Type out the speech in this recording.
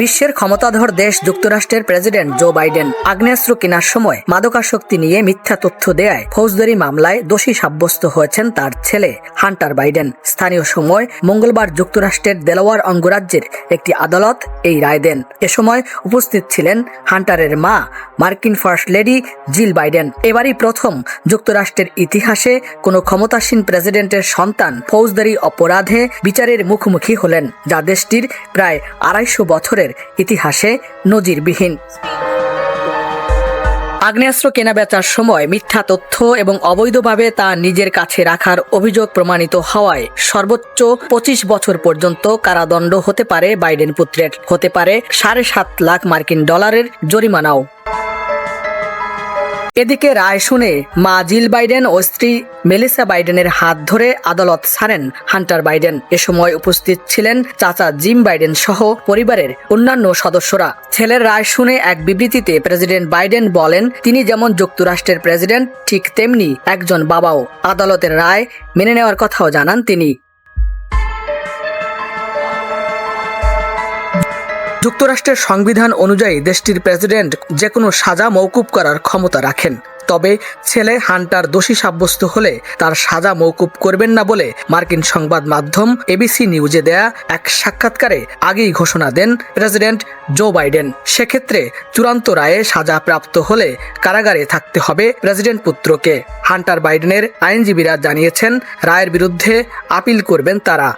বিশ্বের ক্ষমতাধর দেশ যুক্তরাষ্ট্রের প্রেসিডেন্ট জো বাইডেন আগ্নেয়াস্ত্র কেনার সময় মাদকাসক্তি নিয়ে মিথ্যা তথ্য দেয়ায় ফৌজদারি মামলায় দোষী সাব্যস্ত হয়েছেন তার ছেলে হান্টার বাইডেন। স্থানীয় সময় মঙ্গলবার যুক্তরাষ্ট্রের দেলোয়ার অঙ্গরাজ্যের একটি আদালত এই রায় দেন। এ সময় উপস্থিত ছিলেন হান্টারের মা, মার্কিন ফার্স্ট লেডি জিল বাইডেন। এবারই প্রথম যুক্তরাষ্ট্রের ইতিহাসে কোনো ক্ষমতাসীন প্রেসিডেন্টের সন্তান ফৌজদারি অপরাধে বিচারের মুখোমুখি হলেন, যা দেশটির প্রায় আড়াইশো বছরের ইতিহাসে নজিরবিহীন। আগ্নেয়াস্ত্র কেনাবেচার সময় মিথ্যা তথ্য এবং অবৈধভাবে তা নিজের কাছে রাখার অভিযোগ প্রমাণিত হওয়ায় সর্বোচ্চ পঁচিশ বছর পর্যন্ত কারাদণ্ড হতে পারে বাইডেন পুত্রের। হতে পারে সাড়ে সাত লাখ মার্কিন ডলারের জরিমানাও। এদিকে রায় শুনে মা জিল বাইডেন ও স্ত্রী মেলিসা বাইডেনের হাত ধরে আদালত ছাড়েন হান্টার বাইডেন। এ সময় উপস্থিত ছিলেন চাচা জিম বাইডেন সহ পরিবারের অন্যান্য সদস্যরা। ছেলের রায় শুনে এক বিবৃতিতে প্রেসিডেন্ট বাইডেন বলেন, তিনি যেমন যুক্তরাষ্ট্রের প্রেসিডেন্ট, ঠিক তেমনি একজন বাবাও। আদালতের রায় মেনে নেওয়ার কথাও জানান তিনি। যুক্তরাষ্ট্রের সংবিধান অনুযায়ী দেশটির প্রেসিডেন্ট যে কোনো সাজা মৌকুব করার ক্ষমতা রাখেন। তবে ছেলে হান্টার দোষী সাব্যস্ত হলে তার সাজা মৌকুব করবেন না বলে মার্কিন সংবাদ মাধ্যম এবিসি নিউজে দেয়া এক সাক্ষাৎকারে আগেই ঘোষণা দেন প্রেসিডেন্ট জো বাইডেন। সেক্ষেত্রে চূড়ান্ত রায়ে সাজা প্রাপ্ত হলে কারাগারে থাকতে হবে প্রেসিডেন্ট পুত্রকে। হান্টার বাইডেনের আইনজীবীরা জানিয়েছেন, রায়ের বিরুদ্ধে আপিল করবেন তারা।